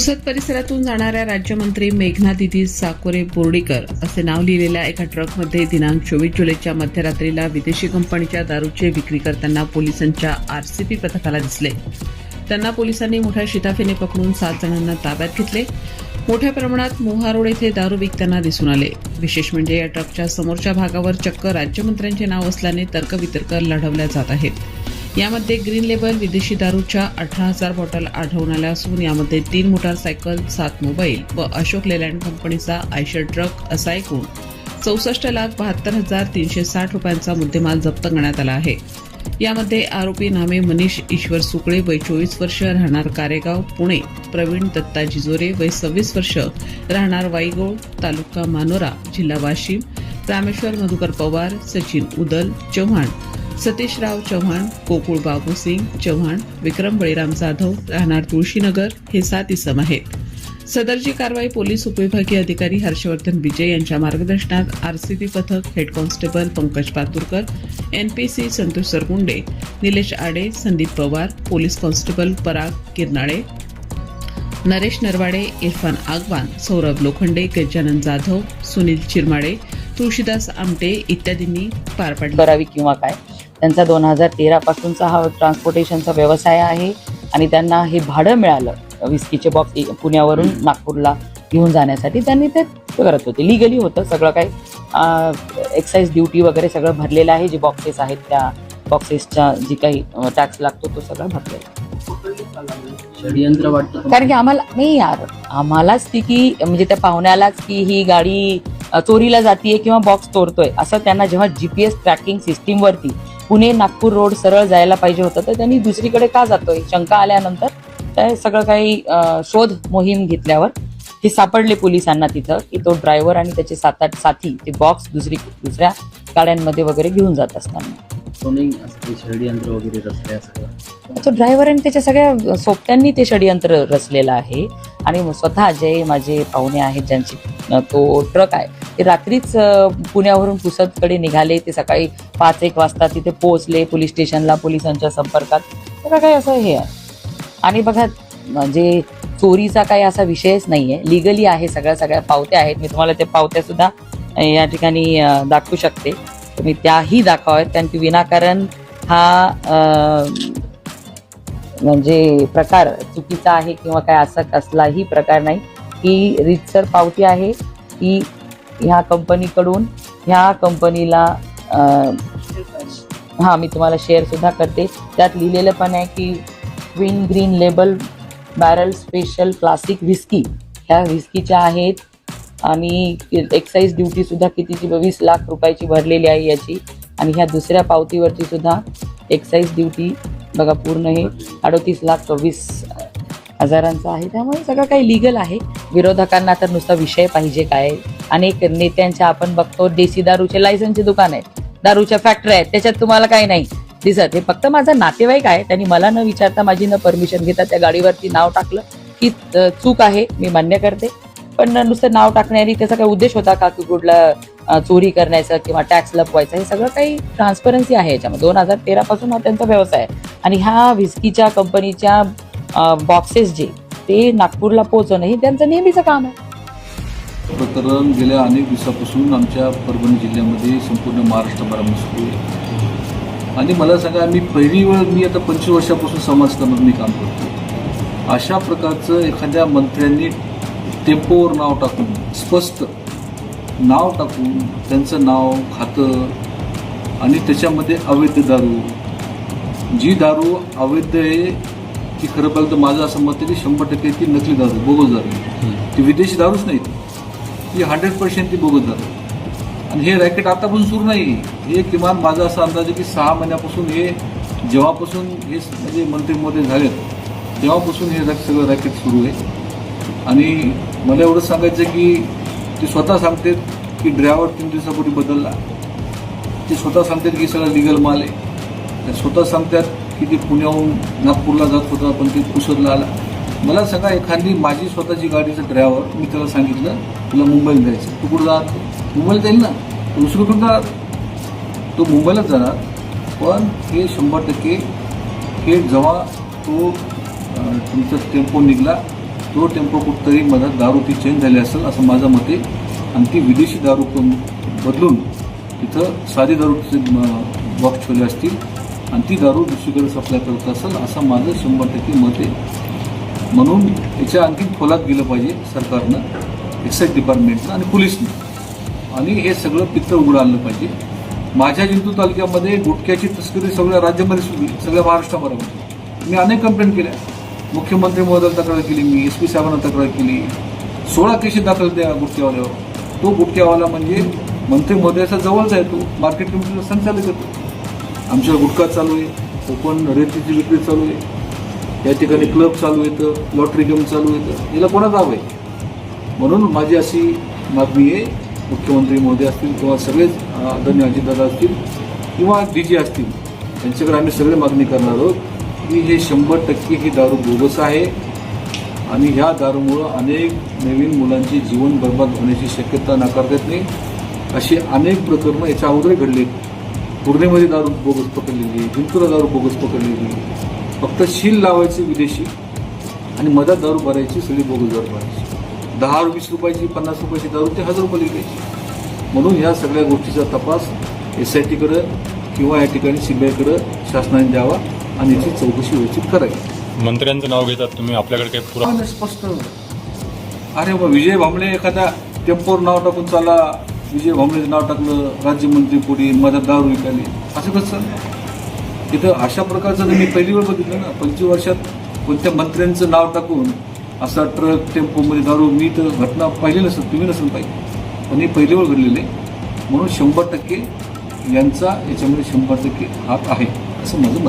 पुसद परिसरातून जाणाऱ्या राज्यमंत्री मेघना दिदी साकोरे बोर्डीकर असे नाव लिहिलेल्या एका ट्रकमध्ये दिनांक चोवीस जुलैच्या मध्यरात्रीला विदेशी कंपनीच्या दारूचे विक्री करताना पोलिसांच्या आरसीपी पथकाला दिसले. त्यांना पोलिसांनी मोठ्या शिताफीने पकडून सात जणांना ताब्यात घेतले. मोठ्या प्रमाणात मोहारोड येथे दारू विकताना दिसून आले. विशेष म्हणजे या ट्रकच्या समोरच्या भागावर चक्क राज्यमंत्र्यांचे नाव असल्याने तर्कवितर्क लढवल्या जात आहेत. यामध्ये ग्रीन लेबल विदेशी दारूच्या अठरा हजार बॉटल आढळून आल्या असून यामध्ये तीन मोटारसायकल सात मोबाईल व अशोक लेलँड कंपनीचा आयशर ट्रक असा एकूण चौसष्ट लाख बहात्तर हजार तीनशे साठ रुपयांचा मुद्देमाल जप्त करण्यात आला आहे. यामध्ये आरोपी नामे मनीष ईश्वर सुकळे वय चोवीस वर्ष राहणार कारेगाव पुणे. प्रवीण दत्ता जिजोरे वय सव्वीस वर्ष राहणार वाईगोळ तालुका मानोरा जिल्हा वाशिम. रामेश्वर मधुकर पवार सचिन उदल चव्हाण सतीशराव चव्हाण गोकुळ बाबू सिंग चव्हाण विक्रम बळीराम जाधव राहणार तुळशीनगर हे सात इसम आहेत. सदरची कारवाई पोलीस उपविभागीय अधिकारी हर्षवर्धन विजय यांच्या मार्गदर्शनात आरसीबी पथक head constable Pankaj Paturkar NPC Santosh Sargunde Nilesh Aade Sandeep Pawar police constable Parag Kirnale Naresh Narwade Irfan Agwan Saurabh Lokhande Gajanan Jadhav Sunil Chirmade Tulshidas Amte इत्यादींनी पार पाडले. करावी किंवा काय? त्यांचा दोन हजार तेरा पासूनचा हा ट्रान्सपोर्टेशनचा व्यवसाय आहे आणि त्यांना हे भाडं मिळालं. विस्कीचे बॉक्स पुण्यावरून नागपूरला घेऊन जाण्यासाठी त्यांनी ते करत होते. लिगली होतं सगळं काही. एक्साईज ड्युटी वगैरे सगळं भरलेलं आहे जे बॉक्सेस आहेत त्या बॉक्सेसचा जी काही टॅक्स लागतो तो सगळा भरलेला आहे. षडयंत्र वाटतं कारण की आम्हाला नाही यार आम्हालाच ती की म्हणजे त्या पाहुण्यालाच की ही गाडी चोरीला जातीये किंवा बॉक्स चोरतोय असं त्यांना जेव्हा जीपीएस ट्रॅकिंग सिस्टीम वरती पुणे नागपूर रोड सरळ जायला पाहिजे होतं. तर त्यांनी दुसरीकडे का जातोय? शंका आल्यानंतर ते सगळं काही शोध मोहीम घेतल्यावर हे सापडले पोलिसांना तिथं की तो ड्रायव्हर आणि त्याचे सात आठ साथी ते बॉक्स दुसरी दुसऱ्या गाड्यांमध्ये वगैरे घेऊन जात असताना. षडयंत्र वगैरे असं का? तो ड्रायव्हर आणि त्याच्या सगळ्या सोबत्यांनी ते षडयंत्र रचलेलं आहे. आणि स्वतः जे माझे पाहुणे आहेत ज्यांची तो ट्रक आहे ते रात्रीच पुण्यावरून पुसदकडे निघाले ते सकाळी पाच एक वाजता तिथे पोहोचले पोलीस स्टेशनला पोलिसांच्या संपर्कात. सगळं काही असं हे आहे. आणि बघा म्हणजे चोरीचा काही असा विषयच नाही आहे लिगली आहे सगळ्या सगळ्या पावत्या आहेत. मी तुम्हाला त्या पावत्यासुद्धा या ठिकाणी दाखवू शकते. तुम्ही त्याही दाखवाव्यात कारण की विनाकारण हा म्हणजे प्रकार चुकीचा आहे किंवा काय असा कसलाही प्रकार नाही. ही रीतसर पावती आहे. की ह्या कंपनीकडून ह्या कंपनीला हां मी तुम्हाला शेअरसुद्धा करते. त्यात लिहिलेलं पण आहे की Queen Green Label barrel special classic whisky ह्या व्हिस्कीच्या आहेत आणि एक्साईज ड्युटीसुद्धा कितीची? वीस लाख रुपयाची भरलेली आहे याची. आणि ह्या दुसऱ्या पावतीवरती सुद्धा एक्साईज ड्युटी बघा पूर्ण हे अडोतीस लाख चोवीस हजारांचं आहे. त्यामुळे सगळं काही लिगल आहे. विरोधकांना तर नुसता विषय पाहिजे काय? अनेक नेत्यांच्या आपण बघतो देशी दारूचे लायसनचे दुकान आहे दारूच्या फॅक्टरी आहेत त्याच्यात तुम्हाला काही नाही. दिसत. हे फक्त माझा नातेवाईक आहे त्यांनी मला न विचारता माझी न परमिशन घेता त्या गाडीवरती नाव टाकलं की चूक आहे मी मान्य करते. पण नुसतं नाव टाकण्याने त्याचा काही उद्देश होता का की कुठला चोरी करण्याचा किंवा टॅक्स लपवायचा हे सगळं काही ट्रान्सपरन्सी आहे याच्यामध्ये. दोन हजार तेरापासून हा त्यांचा व्यवसाय आहे. आणि ह्या व्हिस्कीच्या कंपनीच्या बॉक्सेस जे ते नागपूरला पोहोचवणं हे त्यांचं नेहमीचं काम आहे. प्रकरण गेल्या अनेक दिवसापासून आमच्या परभणी जिल्ह्यामध्ये संपूर्ण महाराष्ट्रभरामध्ये सुरू आहे. आणि मला सांगा मी पहिली वेळ मी आता पंचवीस वर्षापासून समाजकामात मी काम करतो अशा प्रकारचं एखाद्या मंत्र्यांनी टेम्पोवर नाव टाकून स्पष्ट नाव टाकून त्यांचं नाव खातं आणि त्याच्यामध्ये अवैध दारू जी दारू अवैध आहे ती खरं पाहिलं तर माझं असं मत आहे की शंभर टक्के ती नकली दारू बोगस दारू ती विदेशी दारूच नाही ती. हंड्रेड पर्सेंट ती बघत जातात. आणि हे रॅकेट आतापासून सुरू नाही. हे किमान माझा असा अंदाज आहे की सहा महिन्यापासून हे जेव्हापासून हे म्हणजे मंत्री मोदी झालेत तेव्हापासून हे रॅक- सगळं रॅकेट सुरू आहे. आणि मला एवढं सांगायचं की ते स्वतः सांगतात की ड्रायव्हर तीन दिवसापूर्वी बदलला. ते स्वतः सांगतात की सगळं लिगल माल आहे. ते स्वतः सांगतात की ते पुण्याहून नागपूरला जात होता पण ते पुसदला आला. मला सगळा एखादी माझी स्वतःची गाडीचं ड्रायव्हर मी त्याला सांगितलं तुला मुंबईला जायचं तू कुठं जात मुंबईला जाईल ना. तो दुसरं कुठं जाणार? तो मुंबईलाच जाणार. पण हे शंभर टक्के हे जेव्हा तो तुमचा टेम्पो निघला तो टेम्पो कुठतरी मधात दारू ती चेंज झाली असेल असं माझं मत आहे. आणि ती विदेशी दारू बदलून तिथं साधी दारूचे बॉक्स ठेवले असतील. आणि ती दारू दुसरीकडे सप्लाय करत असेल असं माझं शंभर टक्के मत आहे. म्हणून याच्या आणखी खोलात गेलं पाहिजे सरकारनं एक्साईज डिपार्टमेंटनं आणि पोलिसनं. आणि हे सगळं पित्त उघडं आणलं पाहिजे. माझ्या जिंतूर तालुक्यामध्ये गुटख्याची तस्करी सगळ्या राज्यामध्ये सुरू सगळ्या महाराष्ट्राबरोबर. मी अनेक कंप्लेंट केल्या. मुख्यमंत्री महोदयाला तक्रार केली मी एस पी साहेबांना तक्रार केली. सोळा केशी दाखल त्या गुटख्यावाल्यावर. तो गुटख्यावाला म्हणजे मंत्री महोदयाचा जवळचा आहे तो मार्केट कमिटीचा संचालक येतो आमच्या गुटखा चालू आहे कोकण रेतीची विक्री चालू आहे. या ठिकाणी क्लब चालू येतं लॉटरी गेम चालू येतं. याला कोणाचा जावं आहे? म्हणून माझी अशी मागणी आहे मुख्यमंत्री मोदी असतील किंवा सगळेच आदरणीय अजितदादा असतील किंवा डी जी असतील त्यांच्याकडे आम्ही सगळे मागणी करणार आहोत की हे शंभर टक्के ही दारू बोगस आहे आणि ह्या दारूमुळं अनेक नवीन मुलांचे जीवन बर्बाद होण्याची शक्यता नाकारता येत नाही. अशी अनेक प्रकरणं याच्या अगोदर घडली पूर्णेमध्ये दारू बोगस पकडलेली जिंतूरला दारू बोगस पकडलेली. फक्त शील लावायची विदेशी आणि मधात दारू भरायची सगळी बोगस दारू भरायची. दहा वीस रुपयाची पन्नास रुपयाची दारू ते हजार रुपये विकायची म्हणून ह्या सगळ्या गोष्टीचा तपास एस आय टीकडं किंवा या ठिकाणी सीबीआयकडं शासनाने द्यावा आणि याची चौकशी व्यवस्थित करावी. मंत्र्यांचं नाव घेतात तुम्ही? आपल्याकडे काही पुरा स्पष्ट. अरे बा विजय भांबळे एखाद्या टेम्पोर नाव टाकून चाला. विजय भांबळेचं नाव टाकलं राज्यमंत्री पुढे मधात दारू विकायली. असं कसं? तिथं अशा प्रकारचं तर मी पहिली वेळ बघितलं ना पंचवीस वर्षात कोणत्या मंत्र्यांचं नाव टाकून असा ट्रक टेम्पोमध्ये दारू मी तर घटना पाहिली नसेल तुम्ही नसेल पाहिजे पण हे पहिली वेळ घडलेले. म्हणून शंभर टक्के यांचा याच्यामध्ये शंभर टक्के हात आहे असं माझं मत